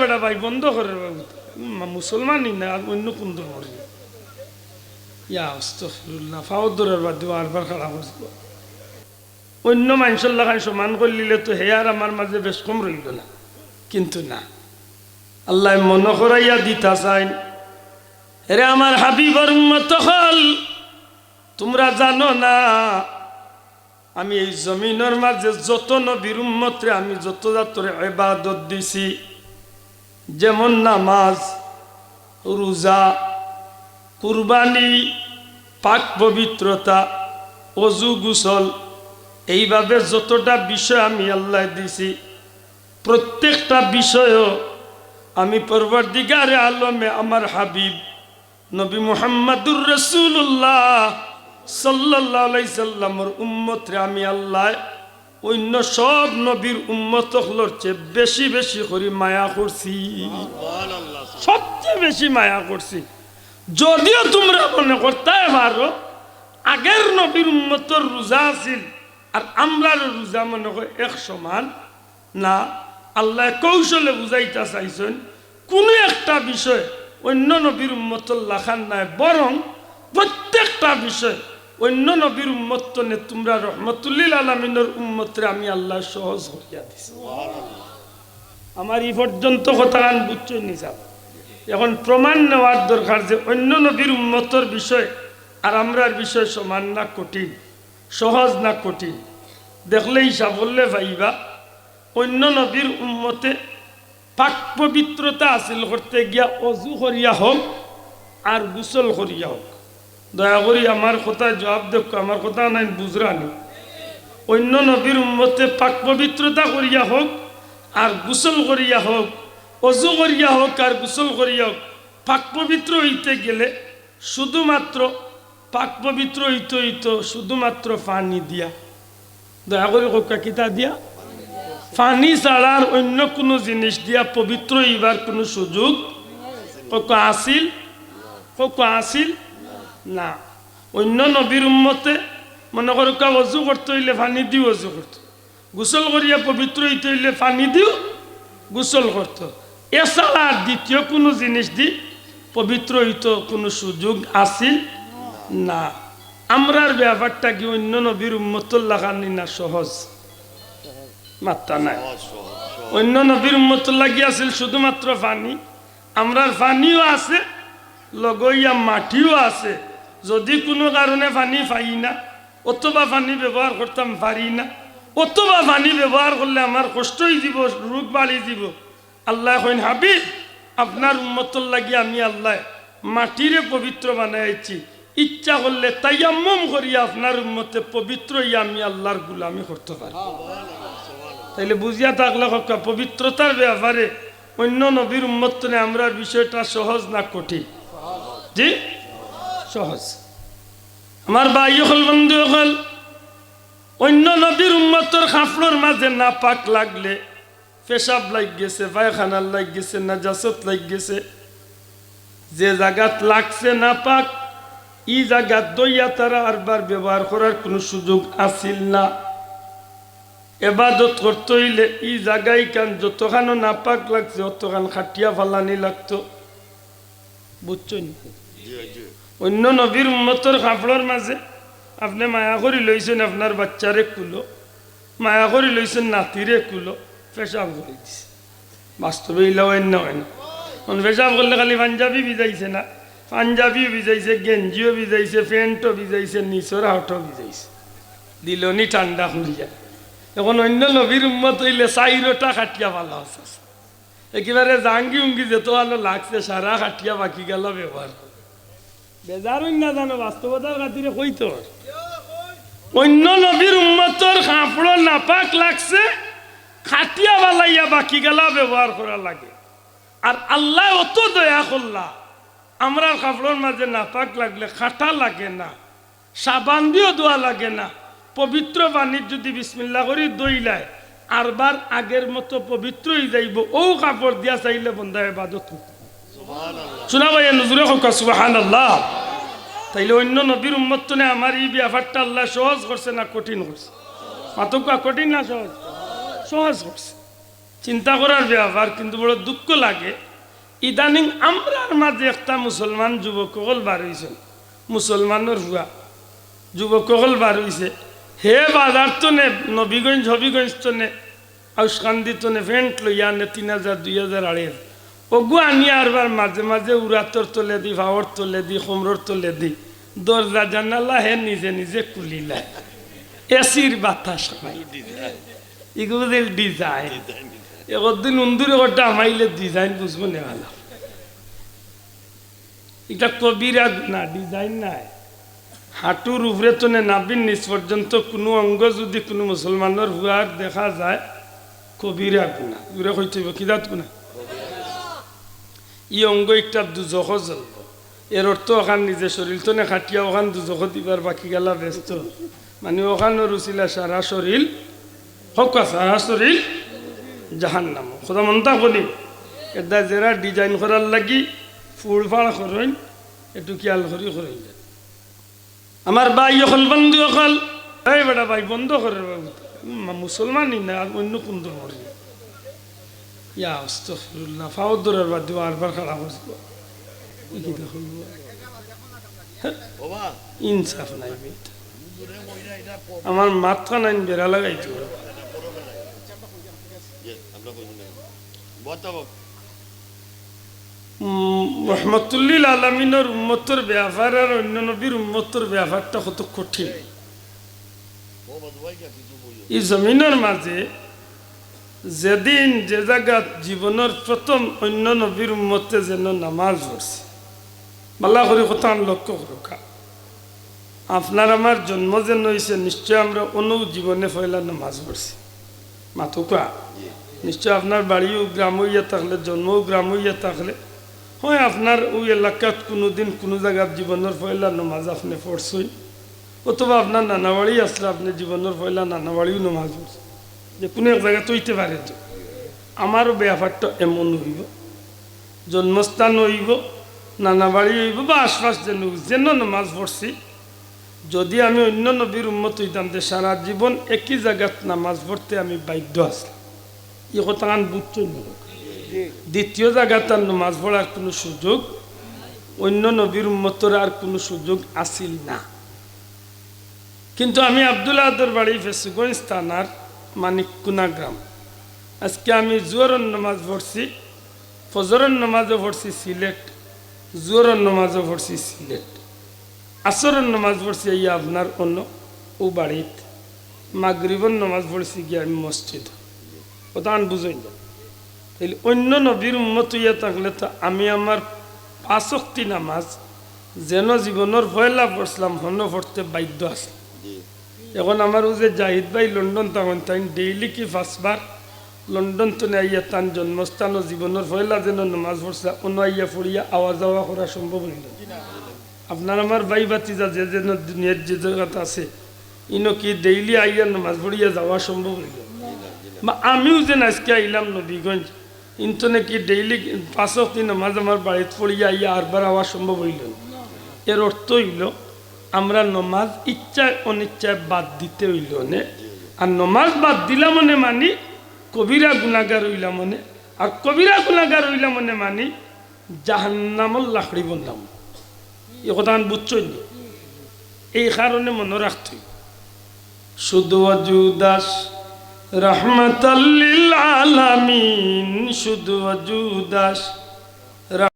বেটা ভাই, বন্ধ করে মুসলমানই না অন্য কোন ধর্মের ইয়া বাদ দিব আরবার অন্য মানুষের লাগান সমান তো হে আর আমার মাঝে বেশ কম রইল না। কিন্তু না, আল্লাহ মন করাইয়া দিতা চাইন রে আমার হাবিবর উম্মত হল, তোমরা জানো না, আমি এই জমিনের মাঝে যত নবীর উম্মতরে, আমি যত যাত্রে এবাদত দিছি যেমন নামাজ, রোজা, কুরবানি, পাক পবিত্রতা, অজু গুসল, এইভাবে যতটা বিষয় আমি আল্লাহ দিছি, প্রত্যেকটা বিষয়ও আমি পরবর্তীকারে আলমে আমার হাবিব নবী মুহাম্মাদুর রসুল্লাহ সাল্লাহ সাল্লামর উম্মতরে আমি আল্লাহ অন্য সব নবীর উম্মত হলোর চেয়ে বেশি বেশি করে মায়া করছি। সবচেয়ে বেশি মায়া করছি। যদিও তোমরা মনে করতে পারো, আগের নবীর উম্মতর রোজা আছিল আর আমরা রোজা মনে করি এক সমান না। আল্লাহ কৌশলে বুঝাইতে চাইছেন, কোনো একটা বিষয় অন্য নবীর উম্মতর লাখান নাই, বরং প্রত্যেকটা বিষয় অন্য নবীর উম্মত নে, তোমরা রহমতুল্লিল আলমিনের উম্মতরে আমি আল্লাহ সহজ করিয়া দিছি। আমার এই পর্যন্ত কথা গান বুঝছই নিসাব এখন প্রমাণ নেওয়ার দরকার যে অন্য নবীর উন্মতর বিষয় আর আমরার বিষয় সমান না কঠিন, সহজ না কঠিন। দেখলেই সাফল্যে ভাইবা অন্য নবীর উন্মতে পাক পবিত্রতা হাসিল করতে গিয়া অজু করিয়া হোক আর গুসল করিয়া হোক। দয়া করি আমার কথা জবাব দেখো, আমার কথা নাই বুঝরানি অন্য নবীর উন্মতে পাক পবিত্রতা করিয়া হোক, আর গুসল করিয়া হোক, অজু করিয়া হোক, আর গোসল করিয়া হোক, পাক পবিত্র হইতে গেলে শুধুমাত্র পাক পবিত্র হইতে হইতো শুধুমাত্র পানি দিয়া। দয়া করে কোকা কিতা দিয়া? পানি ছাড়ার অন্য কোনো জিনিস দিয়া পবিত্র হইবার কোনো সুযোগ কোকা আসিল কোকা আসিল না। অন্য নবীর উম্মতে মনে করো কা অজু করতে হইলে পানি দিও অজু করতো। গোসল করিয়া পবিত্র হইতে হইলে পানি দিও গোসল করতো। এছাড়া আর দ্বিতীয় কোনো জিনিস দি পবিত্র হইতো কোনো সুযোগ আসিল না। আমরার ব্যাপারটা কি অন্য নবীর উম্মতুল লাগানি না সহজ? মাত্রা নাই। অন্য নবীর উম্মতুল লাগি আছিল শুধুমাত্র পানি আমরার পানিও আছে লগইয়া মাটিও আছে। যদি কোনো কারণে পানি পাই না অথবা পানি ব্যবহার করতাম পারি না অথবা পানি ব্যবহার করলে আমার কষ্টই দিব, রোগ বাড়ি দিব। আল্লাহ কইন, হাবিব, আপনার উন্মতর লাগি আমি আল্লাহ মাটিরে পবিত্র বানাইছি। ইচ্ছা করলে তাইয়াম্মম করিয়া আপনার উন্মতে পবিত্র আমি আল্লাহর গুলামি করতে পারি। তাইলে বুঝিয়া থাকলে হকা, পবিত্রতার ব্যাপারে অন্য নবীর উন্মতনে আমরা বিষয়টা সহজ না কঠিন। জি? সহজ। আমার বাই হল, বন্ধু হল, অন্য নবীর উন্মতর খাফলোর মাঝে না পাক লাগলে, পেশাব লাগ গেছে, পায়খানার লাগ গেছে, নাজাসত লাগ গেছে। যে জায়গাত লাগছে না পাক ই জায়গাত দইয়া তারা আরবার ব্যবহার করার কোনো সুযোগ আসিল না। এবাদত করতে হইলে ই জায়গায় কান, যতখানো না পাক লাগছে, অতখান খাটিয়া ফালানি লাগতো। বুঝছেন? অন্য নবীর উন্মতর খাফড়র মাঝে আপনি মায়া করি লইছেন আপনার বাচ্চারে কুলো, মায়া করি লইছেন নাতিরে কুলো, পেশাব করে দিছে। বাস্তবে ইলা অন্য হয় না পেশাব করলে খালি পাঞ্জাবি ভিজাইছে না। পাঞ্জাবিও ভিজাইছে, গেঞ্জিও ভিজাইছে, প্যান্টও ভিজাইছে, নিচর হাটও ভিজাইছে। দিলনি ঠান্ডা খুলিয়া এখন অন্য নবীর উম্মত হইলে চাইরোটা খাটিয়া ভালো আছে। একেবারে জাঙ্গি উঙ্গি যেত ভালো লাগছে, সারা খাটিয়া বাকি গেল ব্যবহার। বেজার না জানো, বাস্তবতার খাতিরে অন্য নবীর উম্মতর কাপড় নাপাক লাগছে, খাটিয়া বালাইয়া বাকি গেলা ব্যবহার করা লাগে। আর আল্লাহ অত দয়া করলা, আমরা কাপড়ের মাঝে নাপাক লাগলে খাটা লাগে না, সাবান দিও দোয়া লাগে না। পবিত্র পানির যদি বিসমিল্লা করি দইলায় আরবার আগের মতো পবিত্র হয়ে যাইব, ও কাপড় দিয়া চাইলে বন্ধা এবাদত শোনা ভাই নজরে হোক সুবাহান আল্লাহ তাইলে অন্য নবীর উম্মতনে আমার এই ব্যাপারটা আল্লাহ সহজ করছে না কঠিন করছে? মাতকা কঠিন না সহজ? সহজ করছে। চিন্তা করার ব্যাপার, কিন্তু বড় দুঃখ লাগে। ইদানিং আমরার মাঝে একটা মুসলমান যুবক সকল বার হয়েছেন মুসলমানের হুয়া যুবক সকল বার হয়েছে হে বাজার তো নে, নবীগঞ্জ, হবিগঞ্জ তো নে আউসকান্দি তো নে ভেন্ট লইয়া নে তিন হাজার, দুই হাজার আড়াই ওগু আনি আরবার মাঝে মাঝে উড়াতর তলে দি ভাওয়ার তলে দি হোমরর তলে দি। দরজা জানালা হে নিজে নিজে কুলিলা এসির বাতাস এগুলো ডিজাইন একদিন উন্দুরে ওটা আমাইলে ডিজাইন বুঝব না ভালো। এটা কবিরা না ডিজাইন নাই। হাঁটুর উপরে তো নাবিন, নিচ পর্যন্ত কোনো অঙ্গ যদি কোনো মুসলমানের হুয়ার দেখা যায়, কবিরা গুণা দূরে হইতে কিদাত গুণা? ই অঙ্গ একটা দুজখ জ্বলব। এর অর্থ ওখান নিজে শরীর তো নে খাটিয়া ওখান দুজখ দিবার বাকি গেলা ব্যস্ত। মানে ওখানে রুচিলা সারা শরীর হোক সারা শরীর জাহান নাম খোদা মন্তা করি এটা যারা ডিজাইন করার লাগি ফুল ফাড়া করেন একটু খেয়াল করি করেন আমার ভাই অকল, বন্ধু অকল। এই বেটা ভাই বন্ধ করে মুসলমানই না, অন্য কোন ধর্মের আমার মাথা নাই, বেড়া রহমতুল্লিল আলমিনের উম্মতর ব্যাপার আর অন্য নবীর উম্মতর ব্যাপারটা কত কঠিন। এই জমিনের মাঝে যেদিন যে জায়গাত জীবনের প্রথম অন্য নবীর উম্মতে যেন নামাজ পড়ছে বাল্লা করে কথা লক্ষ্য রক্ষা আপনার আমার জন্ম যেন হয়েছে নিশ্চয় আমরা অন্য জীবনে ফয়লা নামাজ পড়ছি মাতুকা নিশ্চয় আপনার বাড়িও গ্রাম হইয়া থাকলে, জন্মও গ্রাম হইয়া থাকলে। হয় আপনার ওই এলাকাত কোনো দিন কোনো জায়গার জীবনের ফয়লা নামাজ আপনি পড়ছই অথবা আপনার নানা বাড়ি আসলে আপনি জীবনের পয়লা নানা বাড়িও নামাজ পড়ছে যে কোনো এক জায়গায় তৈতে পারে তো। আমারও ব্যাপারটা এমন হইব, জন্মস্থান হইব, নানা বাড়ি হইব বা আশপাশ যেন যেন নামাজ পড়ছি, যদি আমি অন্য নবীর উন্মত হইতাম যে সারা জীবন একই জায়গাত নামাজ পড়তে আমি বাধ্য আসলাম ই কথা গান বুঝতে দ্বিতীয় জায়গাত আর নামাজ পড়ার কোনো সুযোগ, অন্য নবীর উন্মতর আর কোনো সুযোগ আসিল না। কিন্তু আমি আবদুল্লাহ আদর বাড়ি ফেসুগঞ্জ থানার মানিককুনা গ্রাম আজকে আমি জোরন নামাজ পড়ছি ফজরন নামাজও পড়ছি, সিলেট জোরন নামাজও পড়ছি, সিলেট। আসরন নামাজ পড়ছি এই আপনার অন্য ও বাড়িত। মাগরিবন নামাজ পড়ছি গিয়ে আমি মসজিদ। ওটা আন বুঝই না। তাইলে অন্য নবীর উন্মত ইয়ে থাকলে তো আমি আমার পাঁচক্তি নামাজ যেন জীবনের ভয়লা পড়ছিলাম হন পড়তে বাধ্য আসলাম এখন আমার ও যে জাহিদ ভাই লন্ডন তখন তাই ডেইলি কি পাঁচবার লন্ডন তো আইয়া তান জন্মস্থান ও জীবনের পয়লা যেন নামাজ পড়ছে, অন্য আইয়া পড়িয়া আওয়া যাওয়া করা সম্ভব হইল আপনার আমার ভাই বাতিজা যে যেন দুনিয়ার যে জায়গাতে আছে, ইনো কি ডেইলি আইয়া নামাজ পড়িয়া যাওয়া সম্ভব হইল বা আমিও যে আজকে আইলাম নবীগঞ্জ কিন্তু নাকি ডেইলি পাঁচক দিন নামাজ আমার বাড়িতে পড়িয়া আইয়া আরবার আওয়া সম্ভব হইল। এর অর্থ হইল আমরা নমাজ ইচ্ছায় অনিচ্ছায় বাদ দিতে হইল নে। আর নমাজ বাদ দিলাম মনে মানি কবিরা গুণাগার হইলাম মনে। আর কবিরা গুণাগার হইলাম মনে মানি জাহান্নামল লাকড়ি বললাম। এ কথা আমি বুঝছই এই কারণে মনে রাখতে। শুধু অজুদাস রহমতাল্লিল আলামিন, শুধু অজুদাস